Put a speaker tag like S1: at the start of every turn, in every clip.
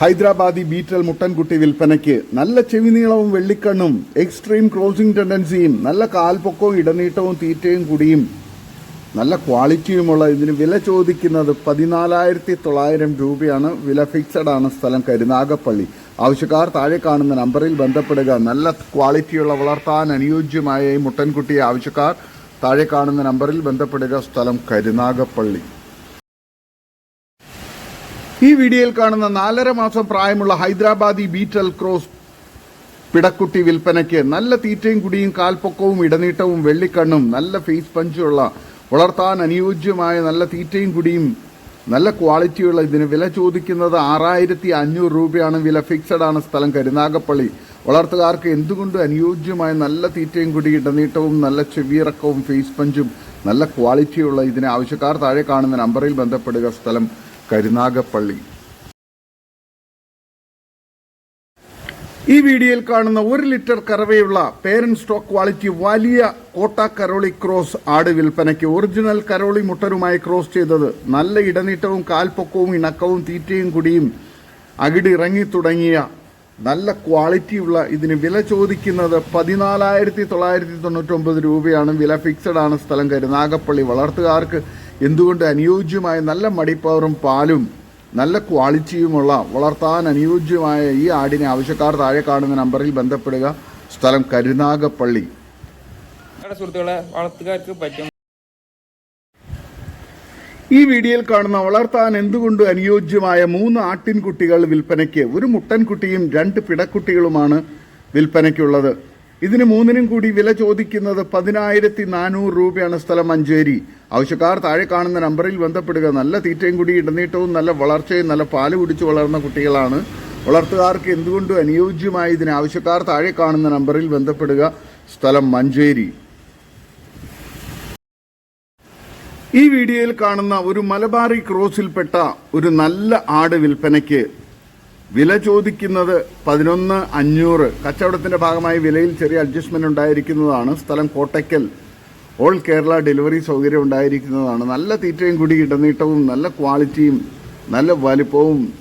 S1: ഹൈദരാബാദി ബീറ്റൽ മുട്ടൻകുട്ടി വിൽപ്പനയ്ക്ക് നല്ല ചെവിനീളവും വെള്ളിക്കണ്ണും എക്സ്ട്രീം ക്രോസിംഗ് ടെൻഡൻസിയും നല്ല കാൽപ്പൊക്കവും ഇടനീട്ടവും തീറ്റയും കൂടിയും നല്ല ക്വാളിറ്റിയുമുള്ള ഇതിന് വില ചോദിക്കുന്നത് പതിനാലായിരത്തി തൊള്ളായിരം രൂപയാണ്. വില ഫിക്സഡ് ആണ് സ്ഥലം കരുനാഗപ്പള്ളി ആവശ്യക്കാർ താഴെ കാണുന്ന നമ്പറിൽ ബന്ധപ്പെടുക. നല്ല ക്വാളിറ്റിയുള്ള വളർത്താൻ അനുയോജ്യമായ ഈ മുട്ടൻകുട്ടിയെ ആവശ്യക്കാർ താഴെ കാണുന്ന നമ്പറിൽ ബന്ധപ്പെടുക സ്ഥലം കരുനാഗപ്പള്ളി. ഈ വീഡിയോയിൽ കാണുന്ന നാലര മാസം പ്രായമുള്ള ഹൈദരാബാദി ബീറ്റൽ ക്രോസ് പിടക്കുട്ടി വിൽപ്പനയ്ക്ക് നല്ല തീറ്റയും കുടിയും കാൽപ്പൊക്കവും ഇടനീട്ടവും വെള്ളിക്കണ്ണും നല്ല ഫേസ് പഞ്ചുള്ള വളർത്താൻ അനുയോജ്യമായ നല്ല തീറ്റയും കുടിയും നല്ല ക്വാളിറ്റിയുള്ള ഇതിന് വില ചോദിക്കുന്നത് ആറായിരത്തി അഞ്ഞൂറ് രൂപയാണ്. വില ഫിക്സഡ് ആണ് സ്ഥലം കരുനാഗപ്പള്ളി. വളർത്തുകാർക്ക് എന്തുകൊണ്ട് അനുയോജ്യമായ നല്ല തീറ്റയും കുടി ഇടനീട്ടവും നല്ല ചെവിയിറക്കവും ഫേസ് പഞ്ചും നല്ല ക്വാളിറ്റിയുള്ള ഇതിന് ആവശ്യക്കാർ താഴെ കാണുന്ന നമ്പറിൽ ബന്ധപ്പെടുക സ്ഥലം. കരുനാഗപ്പള്ളി. ഈ വീഡിയോയിൽ കാണുന്ന ഒരു ലിറ്റർ കറവയുള്ള പേരന്റ് സ്റ്റോക്ക് ക്വാളിറ്റി വലിയ കോട്ട കരോളി ക്രോസ് ആട് വിൽപ്പനയ്ക്ക് ഒറിജിനൽ കരോളി മുട്ടനുമായി ക്രോസ് ചെയ്തത് നല്ല ഇടനീട്ടവും കാൽപ്പൊക്കവും ഇണക്കവും തീറ്റയും കുടിയും അകിടിറങ്ങി തുടങ്ങിയ നല്ല ക്വാളിറ്റിയുള്ള ഇതിന് വില ചോദിക്കുന്നത് പതിനാലായിരത്തി തൊള്ളായിരത്തി തൊണ്ണൂറ്റൊമ്പത് രൂപയാണ്. വില ഫിക്സഡ് ആണ് സ്ഥലം. കരുനാഗപ്പള്ളി വളർത്തുകാർക്ക് എന്തുകൊണ്ട് അനുയോജ്യമായ നല്ല മടിപ്പവറും പാലും നല്ല ക്വാളിറ്റിയുമുള്ള വളർത്താൻ അനുയോജ്യമായ ഈ ആടിനെ ആവശ്യക്കാർ താഴെ കാണുന്ന നമ്പറിൽ ബന്ധപ്പെടുക. സ്ഥലം കരുനാഗപ്പള്ളി.
S2: നമ്മുടെ സുഹൃത്തുക്കളെ വളർത്തുകാർക്ക് പറ്റും.
S1: ഈ വീഡിയോയിൽ കാണുന്ന വളർത്താൻ എന്തുകൊണ്ട് അനുയോജ്യമായ മൂന്ന് ആട്ടിൻകുട്ടികൾ വിൽപ്പനയ്ക്ക് ഒരു മുട്ടൻകുട്ടിയും രണ്ട് പിടക്കുട്ടികളുമാണ് വിൽപ്പനയ്ക്കുള്ളത്. ഇതിന് മൂന്നിനും കൂടി വില ചോദിക്കുന്നത് പതിനായിരത്തി നാനൂറ് രൂപയാണ് സ്ഥലം മഞ്ചേരി. ആവശ്യക്കാർ താഴെ കാണുന്ന നമ്പറിൽ ബന്ധപ്പെടുക. നല്ല തീറ്റയും കൂടി ഇടനീട്ടവും നല്ല വളർച്ചയും നല്ല പാൽ കുടിച്ച് വളർന്ന കുട്ടികളാണ്. വളർത്തുകാർക്ക് എന്തുകൊണ്ടും അനുയോജ്യമായ ഇതിന് ആവശ്യക്കാർ താഴെ കാണുന്ന നമ്പറിൽ ബന്ധപ്പെടുക? സ്ഥലം മഞ്ചേരി. ഈ വീഡിയോയിൽ കാണുന്ന ഒരു മലബാറി ക്രോസിൽപ്പെട്ട ഒരു നല്ല ആട് വിൽപ്പനയ്ക്ക് വില ചോദിക്കുന്നത് പതിനൊന്ന് അഞ്ഞൂറ്. കച്ചവടത്തിന്റെ ഭാഗമായി വിലയിൽ ചെറിയ അഡ്ജസ്റ്റ്മെന്റ് ഉണ്ടായിരിക്കുന്നതാണ്. സ്ഥലം കോട്ടയ്ക്കൽ. ഓൾ കേരള ഡെലിവറി സൗകര്യം ഉണ്ടായിരിക്കുന്നതാണ്. നല്ല തീറ്റയും കൂടി ഇടനീട്ടവും നല്ല ക്വാളിറ്റിയും നല്ല വലിപ്പവും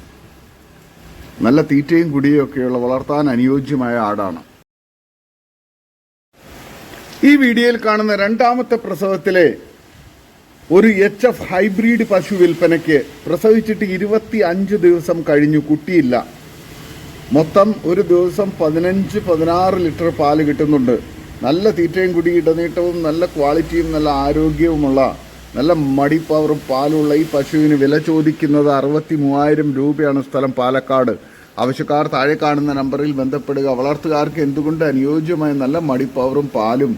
S1: നല്ല തീറ്റയും കുടിയും ഒക്കെയുള്ള വളർത്താൻ അനുയോജ്യമായ ആടാണ്. ഈ വീഡിയോയിൽ കാണുന്ന രണ്ടാമത്തെ പ്രസവത്തിലെ ഒരു എച്ച് എഫ് ഹൈബ്രിഡ് പശു വിൽപ്പനയ്ക്ക് പ്രസവിച്ചിട്ട് ഇരുപത്തി അഞ്ച് ദിവസം കഴിഞ്ഞു കുട്ടിയില്ല. മൊത്തം ഒരു ദിവസം പതിനഞ്ച് പതിനാറ് ലിറ്റർ പാൽ കിട്ടുന്നുണ്ട്. നല്ല തീറ്റയും കുടി ഇടനീട്ടവും നല്ല ക്വാളിറ്റിയും നല്ല ആരോഗ്യവുമുള്ള നല്ല മടി പവറും പാലുള്ള ഈ പശുവിന് വില ചോദിക്കുന്നത് അറുപത്തി മൂവായിരം രൂപയാണ് സ്ഥലം പാലക്കാട്. ആവശ്യക്കാർ താഴെ കാണുന്ന നമ്പറിൽ ബന്ധപ്പെടുക. വളർത്തുകാർക്ക് എന്തുകൊണ്ട് അനുയോജ്യമായ നല്ല മടി പവറും പാലും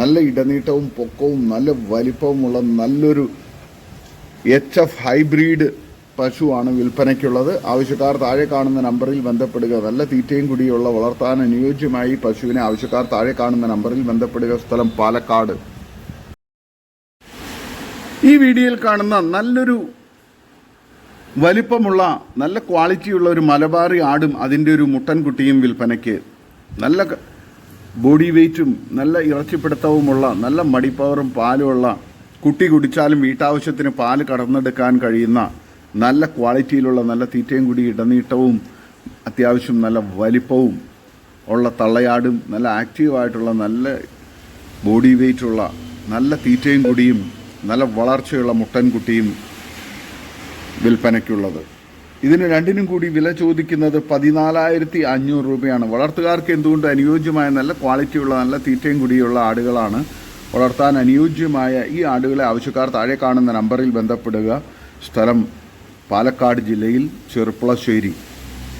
S1: നല്ല ഇടനീട്ടവും പൊക്കവും നല്ല വലിപ്പവുമുള്ള നല്ലൊരു എച്ച് എഫ് ഹൈബ്രിഡ് പശുവാണ് വിൽപ്പനയ്ക്കുള്ളത്. ആവശ്യക്കാർ താഴെ കാണുന്ന നമ്പറിൽ ബന്ധപ്പെടുക. നല്ല തീറ്റയും കുടിയുള്ള വളർത്താൻ അനുയോജ്യമായി പശുവിനെ ആവശ്യക്കാർ താഴെ കാണുന്ന നമ്പറിൽ ബന്ധപ്പെടുക. സ്ഥലം പാലക്കാട്. ഈ വീഡിയോയിൽ കാണുന്ന നല്ലൊരു വലിപ്പമുള്ള നല്ല ക്വാളിറ്റിയുള്ള ഒരു മലബാറി ആടും അതിന്റെ ഒരു മുട്ടൻകുട്ടിയും വിൽപ്പനയ്ക്ക്. നല്ല ബോഡി വെയ്റ്റും നല്ല ഇറച്ചിപ്പിടുത്തവുമുള്ള നല്ല മടിപ്പവറും പാലുമുള്ള കുട്ടി കുടിച്ചാലും വീട്ടാവശ്യത്തിന് പാൽ കടന്നെടുക്കാൻ കഴിയുന്ന നല്ല ക്വാളിറ്റിയിലുള്ള നല്ല തീറ്റയും കൂടി ഇടനീട്ടവും അത്യാവശ്യം നല്ല വലിപ്പവും ഉള്ള തള്ളയാടും നല്ല ആക്റ്റീവായിട്ടുള്ള നല്ല ബോഡി വെയ്റ്റുള്ള നല്ല തീറ്റയും കൂടിയും നല്ല വളർച്ചയുള്ള മുട്ടൻകുട്ടിയും വിൽപ്പനയ്ക്കുള്ളത്. ഇതിന് രണ്ടിനും കൂടി വില ചോദിക്കുന്നത് പതിനാലായിരത്തി അഞ്ഞൂറ് രൂപയാണ്. വളർത്തുകാർക്ക് എന്തുകൊണ്ട് അനുയോജ്യമായ നല്ല ക്വാളിറ്റിയുള്ള നല്ല തീറ്റയും കൂടിയുള്ള ആടുകളാണ് വളർത്താൻ അനുയോജ്യമായ ഈ ആടുകളെ ആവശ്യക്കാർ താഴെ കാണുന്ന നമ്പറിൽ ബന്ധപ്പെടുക. സ്ഥലം പാലക്കാട് ജില്ലയിൽ ചെറുപ്പുളശ്ശേരി.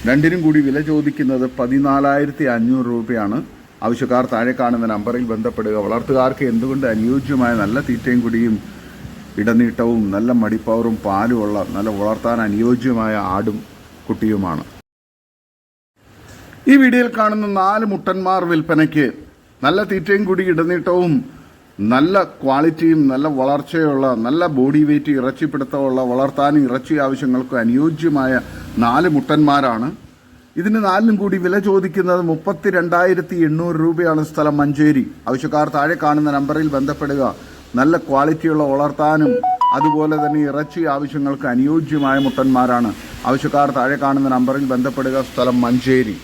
S1: രണ്ടിനും കൂടി വില ചോദിക്കുന്നത് പതിനാലായിരത്തി അഞ്ഞൂറ് രൂപയാണ്. ആവശ്യക്കാർ താഴെ കാണുന്ന നമ്പറിൽ ബന്ധപ്പെടുക. വളർത്തുകാർക്ക് എന്തുകൊണ്ട് അനുയോജ്യമായ നല്ല തീറ്റയും കുടിയും ഇടനീട്ടവും നല്ല മടിപ്പവറും പാലുമുള്ള നല്ല വളർത്താൻ അനുയോജ്യമായ ആടും കുട്ടിയുമാണ്. ഈ വീഡിയോയിൽ കാണുന്ന നാല് മുട്ടന്മാർ വിൽപ്പനയ്ക്ക് നല്ല തീറ്റയും കൂടി ഇടനീട്ടവും നല്ല ക്വാളിറ്റിയും നല്ല വളർച്ചയുള്ള നല്ല ബോഡി വെയിറ്റ് ഇറച്ചിപ്പിടുത്തമുള്ള വളർത്താനും ഇറച്ചി ആവശ്യങ്ങൾക്കും അനുയോജ്യമായ നാല് മുട്ടന്മാരാണ്. ഇതിന് നാലിനും കൂടി വില ചോദിക്കുന്നത് മുപ്പത്തി രണ്ടായിരത്തി എണ്ണൂറ് രൂപയാണ് സ്ഥലം മഞ്ചേരി. ആവശ്യക്കാർ താഴെ കാണുന്ന നമ്പറിൽ ബന്ധപ്പെടുക. നല്ല ക്വാളിറ്റിയുള്ള വളർത്താനും അതുപോലെ തന്നെ ഇറച്ചി ആവശ്യങ്ങൾക്ക് അനുയോജ്യമായ മുട്ടന്മാരാണ്. ആവശ്യക്കാർ താഴെ കാണുന്ന നമ്പറിൽ ബന്ധപ്പെടുക. സ്ഥലം മഞ്ചേരി.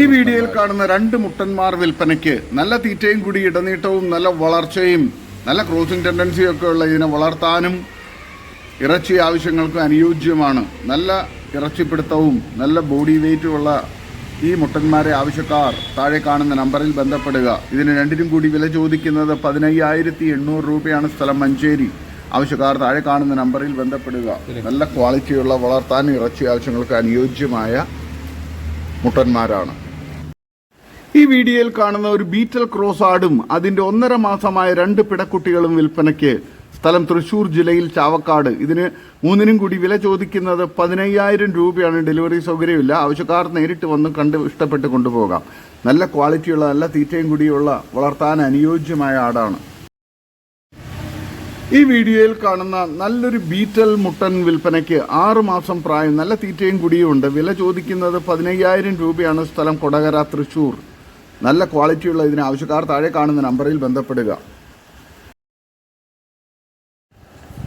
S1: ഈ വീഡിയോയിൽ കാണുന്ന രണ്ട് മുട്ടന്മാർ വിൽപ്പനയ്ക്ക് നല്ല തീറ്റയും കൂടി ഇടനീട്ടവും നല്ല വളർച്ചയും നല്ല ക്രോസിംഗ് ടെൻഡൻസിയും ഒക്കെ ഉള്ള ഇതിനെ വളർത്താനും ഇറച്ചി ആവശ്യങ്ങൾക്ക് അനുയോജ്യമാണ്. നല്ല ഇറച്ചിപ്പിടുത്തവും നല്ല ബോഡി വെയിറ്റും ഉള്ള ഈ മുട്ടന്മാരെ ആവശ്യക്കാർ താഴെ കാണുന്ന നമ്പറിൽ ബന്ധപ്പെടുക. ഇതിന് രണ്ടിനും കൂടി വില ചോദിക്കുന്നത് പതിനയ്യായിരത്തി എണ്ണൂറ് രൂപയാണ് സ്ഥലം മഞ്ചേരി. ആവശ്യക്കാർ താഴെ കാണുന്ന നമ്പറിൽ ബന്ധപ്പെടുക. നല്ല ക്വാളിറ്റിയുള്ള വളർത്താൻ ഇറച്ചി ആവശ്യങ്ങൾക്ക് അനുയോജ്യമായ മുട്ടന്മാരാണ്. ഈ വീഡിയോയിൽ കാണുന്ന ഒരു ബീറ്റൽ ക്രോസ് ആടും അതിന്റെ ഒന്നര മാസമായ രണ്ട് പിടക്കുട്ടികളും വിൽപ്പനയ്ക്ക് സ്ഥലം തൃശൂർ ജില്ലയിൽ ചാവക്കാട്. ഇതിന് മൂന്നിനും കൂടി വില ചോദിക്കുന്നത് പതിനയ്യായിരം രൂപയാണ്. ഡെലിവറി സൗകര്യമില്ല. ആവശ്യക്കാർ നേരിട്ട് വന്ന് കണ്ട് ഇഷ്ടപ്പെട്ട് കൊണ്ടുപോകാം. നല്ല ക്വാളിറ്റിയുള്ള നല്ല തീറ്റയും കൂടിയുള്ള വളർത്താൻ അനുയോജ്യമായ ആടാണ്. ഈ വീഡിയോയിൽ കാണുന്ന നല്ലൊരു ബീറ്റൽ മുട്ടൻ വിൽപ്പനയ്ക്ക് ആറുമാസം പ്രായം നല്ല തീറ്റയും കുടിയുമുണ്ട് വില ചോദിക്കുന്നത് പതിനയ്യായിരം രൂപയാണ് സ്ഥലം കൊടകര തൃശൂർ. നല്ല ക്വാളിറ്റിയുള്ള ഇതിന് ആവശ്യക്കാർ താഴെ കാണുന്ന നമ്പറിൽ ബന്ധപ്പെടുക.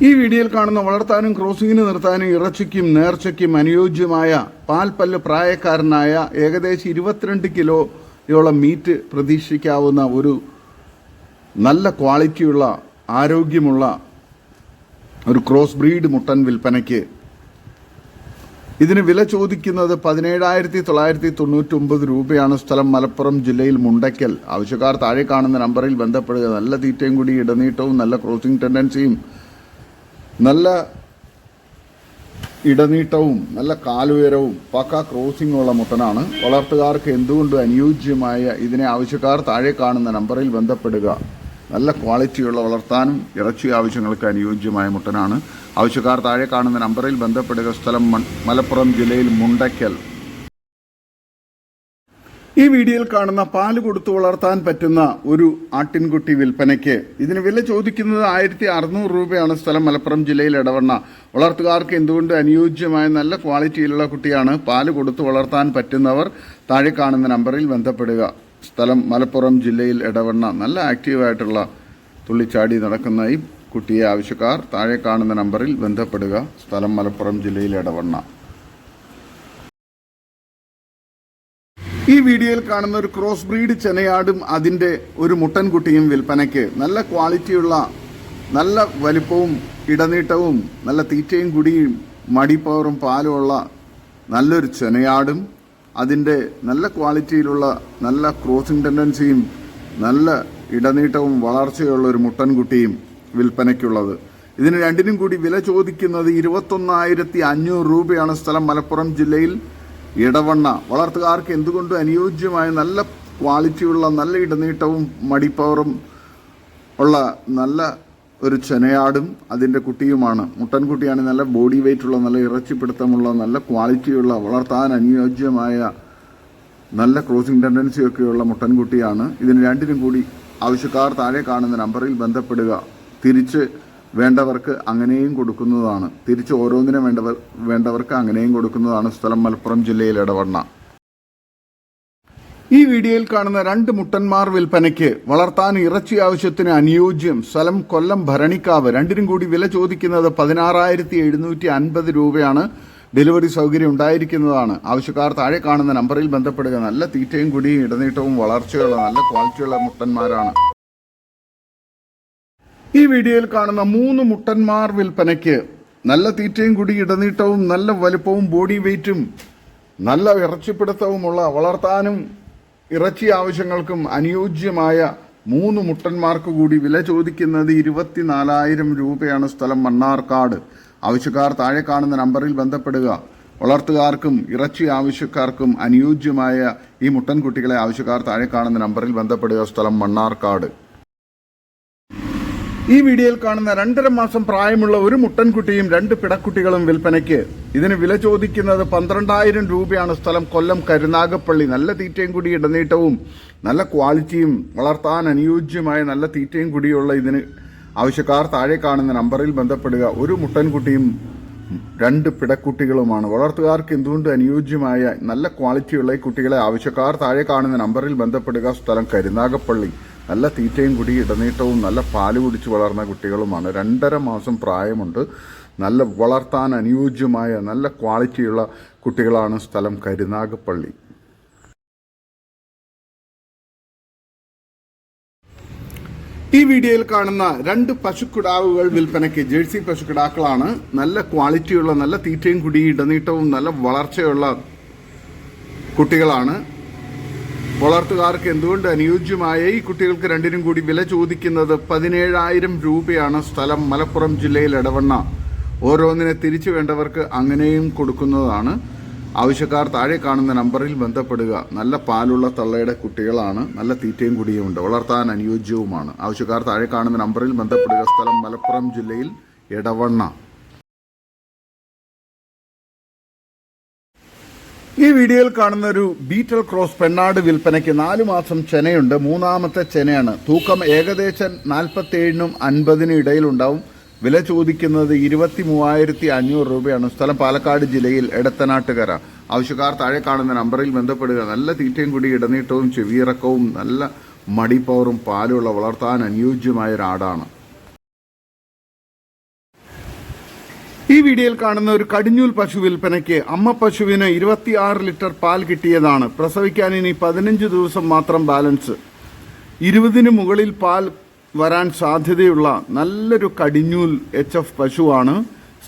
S1: ഈ വീഡിയോയിൽ കാണുന്ന വളർത്താനും ക്രോസിങ്ങിന് നിർത്താനും ഇറച്ചിക്കും നേർച്ചയ്ക്കും അനുയോജ്യമായ പാൽപ്പല്ല് പ്രായക്കാരനായ ഏകദേശം ഇരുപത്തിരണ്ട് കിലോയോളം മീറ്റ് പ്രതീക്ഷിക്കാവുന്ന ഒരു നല്ല ക്വാളിറ്റിയുള്ള ആരോഗ്യമുള്ള ഒരു ക്രോസ് ബ്രീഡ് മുട്ടൻ വിൽപ്പനയ്ക്ക്. ഇതിന് വില ചോദിക്കുന്നത് പതിനേഴായിരത്തി തൊള്ളായിരത്തി തൊണ്ണൂറ്റി ഒമ്പത് രൂപയാണ്. സ്ഥലം മലപ്പുറം ജില്ലയിൽ മുണ്ടയ്ക്കൽ. ആവശ്യക്കാർ താഴെ കാണുന്ന നമ്പറിൽ ബന്ധപ്പെടുക. നല്ല തീറ്റയും കൂടി ഇടനീട്ടവും നല്ല ക്രോസിംഗ് ടെൻഡൻസിയും നല്ല ഇടനീട്ടവും നല്ല കാലുയരവും പക്ക ക്രോസിംഗുള്ള മുട്ടനാണ്. വളർത്തുകാർക്ക് എന്തുകൊണ്ടും അനുയോജ്യമായ ഇതിനെ ആവശ്യക്കാർ താഴെ കാണുന്ന നമ്പറിൽ ബന്ധപ്പെടുക? നല്ല ക്വാളിറ്റിയുള്ള വളർത്താനും ഇറച്ചി ആവശ്യങ്ങൾക്ക് അനുയോജ്യമായ മുട്ടനാണ്. ആവശ്യക്കാർ താഴെ കാണുന്ന നമ്പറിൽ ബന്ധപ്പെടുക. സ്ഥലം മലപ്പുറം ജില്ലയിൽ മുണ്ടയ്ക്കൽ. ഈ വീഡിയോയിൽ കാണുന്ന പാൽ കൊടുത്തു വളർത്താൻ പറ്റുന്ന ഒരു ആട്ടിൻകുട്ടി വിൽപ്പനയ്ക്ക് ഇതിന് വില ചോദിക്കുന്നത് ആയിരത്തി അറുന്നൂറ് രൂപയാണ് സ്ഥലം മലപ്പുറം ജില്ലയിൽ ഇടവണ്ണ. വളർത്തുകാർക്ക് എന്തുകൊണ്ട് അനുയോജ്യമായ നല്ല ക്വാളിറ്റിയിലുള്ള കുട്ടിയാണ് പാൽ കൊടുത്തു വളർത്താൻ പറ്റുന്നവർ? താഴെ കാണുന്ന നമ്പറിൽ ബന്ധപ്പെടുക. സ്ഥലം മലപ്പുറം ജില്ലയിൽ ഇടവണ്ണ. നല്ല ആക്റ്റീവായിട്ടുള്ള തുള്ളിച്ചാടി നടക്കുന്ന ഈ കുട്ടിയെ ആവശ്യക്കാർ താഴെ കാണുന്ന നമ്പറിൽ ബന്ധപ്പെടുക. സ്ഥലം മലപ്പുറം ജില്ലയിൽ ഇടവണ്ണ. ഈ വീഡിയോയിൽ കാണുന്ന ഒരു ക്രോസ് ബ്രീഡ് ചെനയാടും അതിന്റെ ഒരു മുട്ടൻകുട്ടിയും വിൽപ്പനയ്ക്ക് നല്ല ക്വാളിറ്റിയുള്ള നല്ല വലിപ്പവും ഇടനീട്ടവും നല്ല തീറ്റയും കുടിയും മടിപ്പവറും പാലുമുള്ള നല്ലൊരു ചെനയാടും. അതിന്റെ നല്ല ക്വാളിറ്റിയിലുള്ള നല്ല ക്രോസിംഗ് ടെൻഡൻസിയും നല്ല ഇടനീട്ടവും വളർച്ചയുള്ള ഒരു മുട്ടൻകുട്ടിയും വിൽപ്പനയ്ക്കുള്ളത്. ഇതിന് രണ്ടിനും കൂടി വില ചോദിക്കുന്നത് ഇരുപത്തൊന്നായിരത്തി അഞ്ഞൂറ് രൂപയാണ് സ്ഥലം മലപ്പുറം ജില്ലയിൽ. ഇടവണ്ണ. വളർത്തുകാർക്ക് എന്തുകൊണ്ടും അനുയോജ്യമായ നല്ല ക്വാളിറ്റിയുള്ള നല്ല ഇടനീട്ടവും മടിപ്പവറും ഉള്ള നല്ല ഒരു ചെനയാടും അതിന്റെ കുട്ടിയുമാണ്. മുട്ടൻകുട്ടിയാണ് നല്ല ബോഡി വെയിറ്റുള്ള നല്ല ഇറച്ചിപ്പിടുത്തമുള്ള നല്ല ക്വാളിറ്റിയുള്ള വളർത്താൻ അനുയോജ്യമായ നല്ല ക്രോസിംഗ് ടെൻഡൻസിയൊക്കെയുള്ള മുട്ടൻകുട്ടിയാണ് ഇതിന് രണ്ടിനും കൂടി ആവശ്യക്കാർ താഴെ കാണുന്ന നമ്പറിൽ ബന്ധപ്പെടുക. തിരിച്ച് വേണ്ടവർക്ക് അങ്ങനെയും കൊടുക്കുന്നതാണ്. തിരിച്ച് ഓരോന്നിനും വേണ്ടവർ വേണ്ടവർക്ക് അങ്ങനെയും കൊടുക്കുന്നതാണ് സ്ഥലം മലപ്പുറം ജില്ലയിൽ ഇടവണ്ണ. ഈ വീഡിയോയിൽ കാണുന്ന രണ്ട് മുട്ടന്മാർ വിൽപ്പനയ്ക്ക് വളർത്താൻ ഇറച്ചി ആവശ്യത്തിന് അനുയോജ്യം സ്ഥലം കൊല്ലം ഭരണിക്കാവ്. രണ്ടിനും കൂടി വില ചോദിക്കുന്നത് പതിനാറായിരത്തി എഴുന്നൂറ്റി അൻപത് രൂപയാണ്. ഡെലിവറി സൗകര്യം ഉണ്ടായിരിക്കുന്നതാണ്. ആവശ്യക്കാർ താഴെ കാണുന്ന നമ്പറിൽ ബന്ധപ്പെടുക. നല്ല തീറ്റയും കുടിയും ഇടനീട്ടവും വളർച്ചയുള്ള നല്ല ക്വാളിറ്റിയുള്ള മുട്ടന്മാരാണ്. ഈ വീഡിയോയിൽ കാണുന്ന മൂന്ന് മുട്ടന്മാർ വിൽപ്പനയ്ക്ക് നല്ല തീറ്റയും കൂടി ഇടനീട്ടവും നല്ല വലുപ്പവും ബോഡി വെയ്റ്റും നല്ല ഇറച്ചിപ്പിടുത്തവുമുള്ള വളർത്താനും ഇറച്ചി ആവശ്യങ്ങൾക്കും അനുയോജ്യമായ മൂന്ന് മുട്ടന്മാർക്ക് കൂടി വില ചോദിക്കുന്നത് ഇരുപത്തിനാലായിരം രൂപയാണ് സ്ഥലം മണ്ണാർക്കാട്. ആവശ്യക്കാർ താഴെ കാണുന്ന നമ്പറിൽ ബന്ധപ്പെടുക. വളർത്തുകാർക്കും ഇറച്ചി ആവശ്യക്കാർക്കും അനുയോജ്യമായ ഈ മുട്ടൻകുട്ടികളെ ആവശ്യക്കാർ താഴെ കാണുന്ന നമ്പറിൽ ബന്ധപ്പെടുക. സ്ഥലം മണ്ണാർക്കാട്. ഈ വീഡിയോയിൽ കാണുന്ന രണ്ടര മാസം പ്രായമുള്ള ഒരു മുട്ടൻകുട്ടിയും രണ്ട് പിടക്കുട്ടികളും വിൽപ്പനയ്ക്ക്. ഇതിന് വില ചോദിക്കുന്നത് പന്ത്രണ്ടായിരം രൂപയാണ് സ്ഥലം കൊല്ലം കരുനാഗപ്പള്ളി. നല്ല തീറ്റയും കൂടി ഇടനീട്ടവും നല്ല ക്വാളിറ്റിയും വളർത്താൻ അനുയോജ്യമായ നല്ല തീറ്റയും കൂടിയുള്ള ഇതിന് ആവശ്യക്കാർ താഴെ കാണുന്ന നമ്പറിൽ ബന്ധപ്പെടുക. ഒരു മുട്ടൻകുട്ടിയും രണ്ട് പിടക്കുട്ടികളുമാണ്. വളർത്തുകാർക്ക് എന്തുകൊണ്ട് അനുയോജ്യമായ നല്ല ക്വാളിറ്റിയുള്ള ഈ കുട്ടികളെ ആവശ്യക്കാർ താഴെ കാണുന്ന നമ്പറിൽ ബന്ധപ്പെടുക. സ്ഥലം കരുനാഗപ്പള്ളി. നല്ല തീറ്റയും കുടി ഇടനീട്ടവും നല്ല പാൽ കുടിച്ച് വളർന്ന കുട്ടികളുമാണ്. രണ്ടര മാസം പ്രായമുണ്ട്. നല്ല വളർത്താൻ അനുയോജ്യമായ നല്ല ക്വാളിറ്റിയുള്ള കുട്ടികളാണ് സ്ഥലം കരുനാഗപ്പള്ളി. ഈ വീഡിയോയിൽ കാണുന്ന രണ്ട് പശുക്കിടാവുകൾ വിൽപ്പനയ്ക്ക് ജേഴ്സി പശുക്കിടാക്കളാണ്. നല്ല ക്വാളിറ്റിയുള്ള നല്ല തീറ്റയും കുടി ഇടനീട്ടവും നല്ല വളർച്ചയുള്ള കുട്ടികളാണ്. വളർത്തുകാർക്ക് എന്തുകൊണ്ട് അനുയോജ്യമായ ഈ കുട്ടികൾക്ക് രണ്ടിനും കൂടി വില ചോദിക്കുന്നത് പതിനേഴായിരം രൂപയാണ് സ്ഥലം മലപ്പുറം ജില്ലയിൽ ഇടവണ്ണ ഓരോന്നിനെ തിരിച്ചു വേണ്ടവർക്ക് അങ്ങനെയും കൊടുക്കുന്നതാണ്. ആവശ്യക്കാർ താഴെ കാണുന്ന നമ്പറിൽ ബന്ധപ്പെടുക. നല്ല പാലുള്ള തള്ളയുടെ കുട്ടികളാണ്. നല്ല തീറ്റയും കുടിയുമുണ്ട്. വളർത്താൻ അനുയോജ്യവുമാണ്. ആവശ്യക്കാർ താഴെ കാണുന്ന നമ്പറിൽ ബന്ധപ്പെടുക. സ്ഥലം മലപ്പുറം ജില്ലയിൽ ഇടവണ്ണ ഈ വീഡിയോയിൽ കാണുന്ന ഒരു ബീറ്റൽ ക്രോസ് പെണ്ണാട് വിൽപ്പനയ്ക്ക് നാലു മാസം ചെനയുണ്ട്. മൂന്നാമത്തെ ചെനയാണ്. തൂക്കം ഏകദേശം നാൽപ്പത്തി ഏഴിനും അൻപതിനും ഇടയിലുണ്ടാവും. വില ചോദിക്കുന്നത് ഇരുപത്തി മൂവായിരത്തി അഞ്ഞൂറ് രൂപയാണ്. സ്ഥലം പാലക്കാട് ജില്ലയിൽ എടത്തനാട്ടുകര. ആവശ്യക്കാർ താഴെ കാണുന്ന നമ്പറിൽ ബന്ധപ്പെടുക. നല്ല തീറ്റയും കൂടി ഇടനീട്ടവും ചെവിയിറക്കവും നല്ല മടിപ്പവറും പാലുള്ള വളർത്താൻ അനുയോജ്യമായ ഒരാടാണ് ഈ വീഡിയോയിൽ കാണുന്ന ഒരു കടിഞ്ഞൂൽ പശു വിൽപ്പനയ്ക്ക് അമ്മ പശുവിന് ഇരുപത്തിയാറ് ലിറ്റർ പാൽ കിട്ടിയതാണ്. പ്രസവിക്കാൻ ഇനി പതിനഞ്ച് ദിവസം മാത്രം ബാലൻസ്. ഇരുപതിന് മുകളിൽ പാൽ വരാൻ സാധ്യതയുള്ള നല്ലൊരു കടിഞ്ഞൂൽ എച്ച് എഫ് പശുവാണ്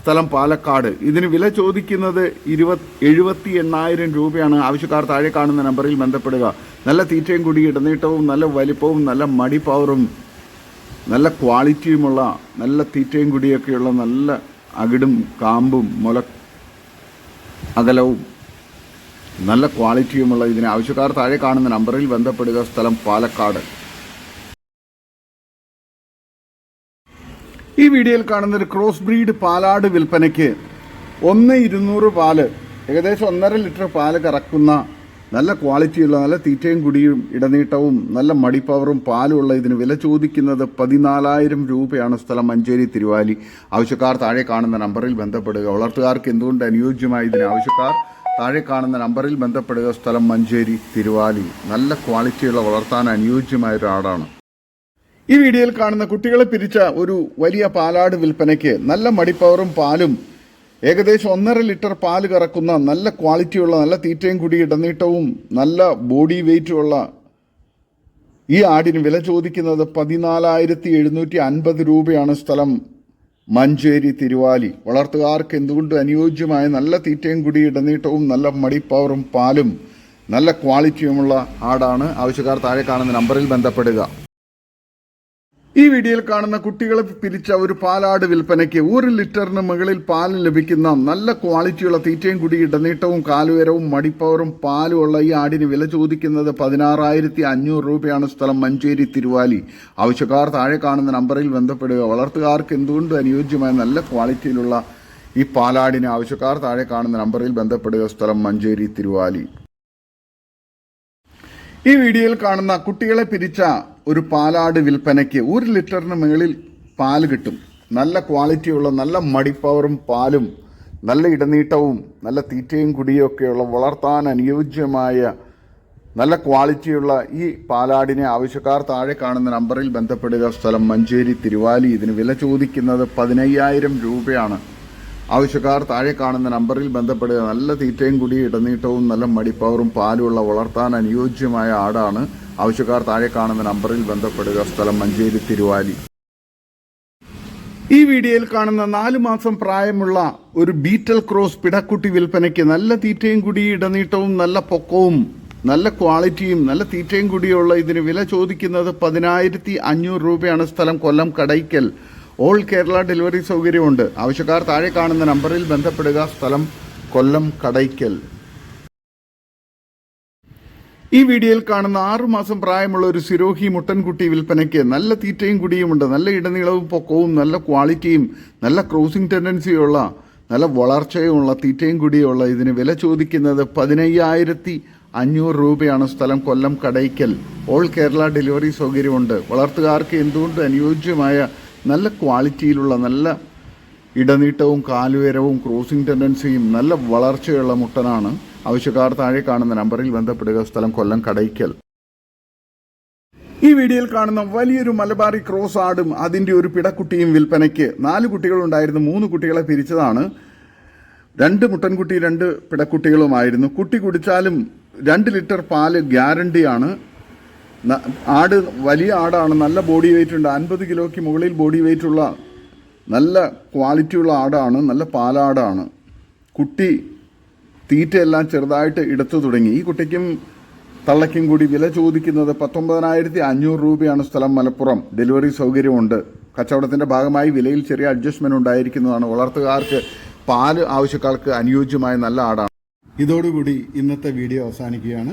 S1: സ്ഥലം പാലക്കാട്. ഇതിന് വില ചോദിക്കുന്നത് ഇരുപത് എഴുപത്തി എണ്ണായിരം രൂപയാണ്. ആവശ്യക്കാർ താഴെ കാണുന്ന നമ്പറിൽ ബന്ധപ്പെടുക. നല്ല തീറ്റയും കൂടി ഇടനീട്ടവും നല്ല വലിപ്പവും നല്ല മടി പവറും നല്ല ക്വാളിറ്റിയുമുള്ള നല്ല തീറ്റയും കൂടിയൊക്കെയുള്ള നല്ല അകിടും കാമ്പും മുല അകലവും നല്ല ക്വാളിറ്റിയുമുള്ള ഇതിന് ആവശ്യക്കാർ താഴെ കാണുന്ന നമ്പറിൽ ബന്ധപ്പെടുക. സ്ഥലം പാലക്കാട്. ഈ വീഡിയോയിൽ കാണുന്ന ഒരു ക്രോസ് ബ്രീഡ് പാലാട് വിൽപ്പനയ്ക്ക് ഒന്ന് ഇരുന്നൂറ് പാൽ ഏകദേശം ഒന്നര ലിറ്റർ പാൽ കറക്കുന്ന നല്ല ക്വാളിറ്റിയുള്ള നല്ല തീറ്റയും കുടിയും ഇടനീട്ടവും നല്ല മടിപ്പവറും ഉള്ള ഇതിന് വില ചോദിക്കുന്നത് പതിനാലായിരം രൂപയാണ് സ്ഥലം മഞ്ചേരി തിരുവാലി. ആവശ്യക്കാർ താഴെ കാണുന്ന നമ്പറിൽ ബന്ധപ്പെടുക. വളർത്തുകാർക്ക് എന്തുകൊണ്ട് അനുയോജ്യമായ ഇതിന് ആവശ്യക്കാർ താഴെ കാണുന്ന നമ്പറിൽ ബന്ധപ്പെടുക. സ്ഥലം മഞ്ചേരി തിരുവാലി. നല്ല ക്വാളിറ്റിയുള്ള വളർത്താൻ അനുയോജ്യമായ ഒരു ആടാണ് ഈ വീഡിയോയിൽ കാണുന്ന കുട്ടികളെ പിരിച്ച ഒരു വലിയ പാലാട് വിൽപ്പനയ്ക്ക് നല്ല മടിപ്പവറും പാലും ഏകദേശം ഒന്നര ലിറ്റർ പാൽ കറക്കുന്ന നല്ല ക്വാളിറ്റിയുള്ള നല്ല തീറ്റയും കൂടി ഇടനീട്ടവും നല്ല ബോഡി വെയിറ്റുമുള്ള ഈ ആടിന് വില ചോദിക്കുന്നത് പതിനാലായിരത്തി എഴുന്നൂറ്റി അൻപത് രൂപയാണ് സ്ഥലം. മഞ്ചേരി തിരുവാലി. വളർത്തുകാർക്ക് എന്തുകൊണ്ട് അനുയോജ്യമായ നല്ല തീറ്റയും കൂടി ഇടനീട്ടവും നല്ല മടിപ്പവറും പാലും നല്ല ക്വാളിറ്റിയുമുള്ള ആടാണ്. ആവശ്യക്കാർ താഴെ കാണുന്ന നമ്പറിൽ ബന്ധപ്പെടുക. ഈ വീഡിയോയിൽ കാണുന്ന കുട്ടികളെ പിരിച്ച ഒരു പാലാട് വിൽപ്പനയ്ക്ക് ഒരു ലിറ്ററിന് മുകളിൽ പാൽ ലഭിക്കുന്ന നല്ല ക്വാളിറ്റിയുള്ള തീറ്റയും കുടി ഇടനീട്ടവും കാലുയരവും മടിപ്പവറും പാലും ഉള്ള ഈ ആടിന് വില ചോദിക്കുന്നത് പതിനാറായിരത്തി അഞ്ഞൂറ് രൂപയാണ് സ്ഥലം മഞ്ചേരി തിരുവാലി. ആവശ്യക്കാർ താഴെ കാണുന്ന നമ്പറിൽ ബന്ധപ്പെടുക. വളർത്തുകാർക്ക് എന്തുകൊണ്ട് അനുയോജ്യമായ നല്ല ക്വാളിറ്റിയിലുള്ള ഈ പാലാടിന് ആവശ്യക്കാർ താഴെ കാണുന്ന നമ്പറിൽ ബന്ധപ്പെടുക. സ്ഥലം മഞ്ചേരി തിരുവാലി. ഈ വീഡിയോയിൽ കാണുന്ന കുട്ടികളെ പിരിച്ച ഒരു പാലാട് വിൽപ്പനയ്ക്ക് ഒരു ലിറ്ററിന് മുകളിൽ പാൽ കിട്ടും. നല്ല ക്വാളിറ്റിയുള്ള നല്ല മടിപ്പവറും പാലും നല്ല ഇടനീട്ടവും നല്ല തീറ്റയും കുടിയും ഒക്കെയുള്ള വളർത്താൻ അനുയോജ്യമായ നല്ല ക്വാളിറ്റിയുള്ള ഈ പാലാടിനെ ആവശ്യക്കാർ താഴെ കാണുന്ന നമ്പറിൽ ബന്ധപ്പെടുക. സ്ഥലം മഞ്ചേരി തിരുവാലി. ഇതിന് വില ചോദിക്കുന്നത് പതിനയ്യായിരം രൂപയാണ്. ആവശ്യക്കാർ താഴെ കാണുന്ന നമ്പറിൽ ബന്ധപ്പെടുക. നല്ല തീറ്റയും കുടി ഇടനീട്ടവും നല്ല മടിപ്പവറും പാലുമുള്ള വളർത്താൻ അനുയോജ്യമായ ആടാണ് ആവശ്യക്കാർ താഴെ കാണുന്ന നമ്പറിൽ ബന്ധപ്പെടുക. സ്ഥലം മഞ്ചേരി തിരുവാലി. ഈ വീഡിയോയിൽ കാണുന്ന നാലു മാസം പ്രായമുള്ള ഒരു ബീറ്റൽ ക്രോസ് പിടക്കുട്ടി വിൽപ്പനയ്ക്ക് നല്ല തീറ്റയും കുടി ഇടനീട്ടവും നല്ല പൊക്കവും നല്ല ക്വാളിറ്റിയും നല്ല തീറ്റയും കൂടിയുള്ള ഇതിന് വില ചോദിക്കുന്നത് പതിനായിരത്തി അഞ്ഞൂറ് രൂപയാണ് സ്ഥലം കൊല്ലം കടയ്ക്കൽ. ഓൾ കേരള ഡെലിവറി സൗകര്യമുണ്ട്. ആവശ്യക്കാർ താഴെ കാണുന്ന നമ്പറിൽ ബന്ധപ്പെടുക. സ്ഥലം കൊല്ലം കടയ്ക്കൽ. ഈ വീഡിയോയിൽ കാണുന്ന ആറുമാസം പ്രായമുള്ള ഒരു സിരോഹി മുട്ടൻകുട്ടി വിൽപ്പനയ്ക്ക് നല്ല തീറ്റയും കുടിയുമുണ്ട്. നല്ല ഇടനീളവും പൊക്കവും നല്ല ക്വാളിറ്റിയും നല്ല ക്രോസിംഗ് ടെൻഡൻസിയുള്ള നല്ല വളർച്ചയുമുള്ള തീറ്റയും കുടിയുമുള്ള ഇതിന് വില ചോദിക്കുന്നത് പതിനയ്യായിരത്തി അഞ്ഞൂറ് രൂപയാണ്. സ്ഥലം കൊല്ലം കടയ്ക്കൽ. ഓൾ കേരള ഡെലിവറി സൗകര്യമുണ്ട്. വളർത്തുകാർക്ക് എന്തുകൊണ്ട് അനുയോജ്യമായ നല്ല ക്വാളിറ്റിയിലുള്ള നല്ല ഇടനീട്ടവും കാലുയരവും ക്രോസിംഗ് ടെൻഡൻസിയും നല്ല വളർച്ചയുള്ള മുട്ടനാണ് ആവശ്യക്കാർ താഴെ കാണുന്ന നമ്പറിൽ ബന്ധപ്പെടുക. സ്ഥലം കൊല്ലം കടയ്ക്കൽ. ഈ വീഡിയോയിൽ കാണുന്ന വലിയൊരു മലബാറി ക്രോസ് ആടും അതിന്റെ ഒരു പിടക്കുട്ടിയും വിൽപ്പനയ്ക്ക് നാല് കുട്ടികളുണ്ടായിരുന്നു. മൂന്ന് കുട്ടികളെ പിരിച്ചതാണ്. രണ്ട് മുട്ടൻകുട്ടി രണ്ട് പിടക്കുട്ടികളുമായിരുന്നു. കുട്ടി കുടിച്ചാലും രണ്ട് ലിറ്റർ പാൽ ഗ്യാരണ്ടിയാണ് ആട് വലിയ ആടാണ് നല്ല ബോഡി വെയിറ്റ് ഉണ്ട്. അൻപത് കിലോയ്ക്ക് മുകളിൽ ബോഡി വെയിറ്റ് ഉള്ള നല്ല ക്വാളിറ്റിയുള്ള ആടാണ് നല്ല പാലാടാണ്. കുട്ടി തീറ്റയെല്ലാം ചെറുതായിട്ട് എടുത്തു തുടങ്ങി. ഈ കുട്ടിക്കും തള്ളയ്ക്കും കൂടി വില ചോദിക്കുന്നത് പത്തൊമ്പതിനായിരത്തി അഞ്ഞൂറ് രൂപയാണ് സ്ഥലം മലപ്പുറം. ഡെലിവറി സൗകര്യമുണ്ട്. കച്ചവടത്തിന്റെ ഭാഗമായി വിലയിൽ ചെറിയ അഡ്ജസ്റ്റ്മെന്റ് ഉണ്ടായിരിക്കുന്നതാണ്. വളർത്തുകാർക്ക് പാൽ ആവശ്യക്കാർക്ക് അനുയോജ്യമായ നല്ല ആടാണ്. ഇതോടുകൂടി ഇന്നത്തെ വീഡിയോ അവസാനിക്കുകയാണ്.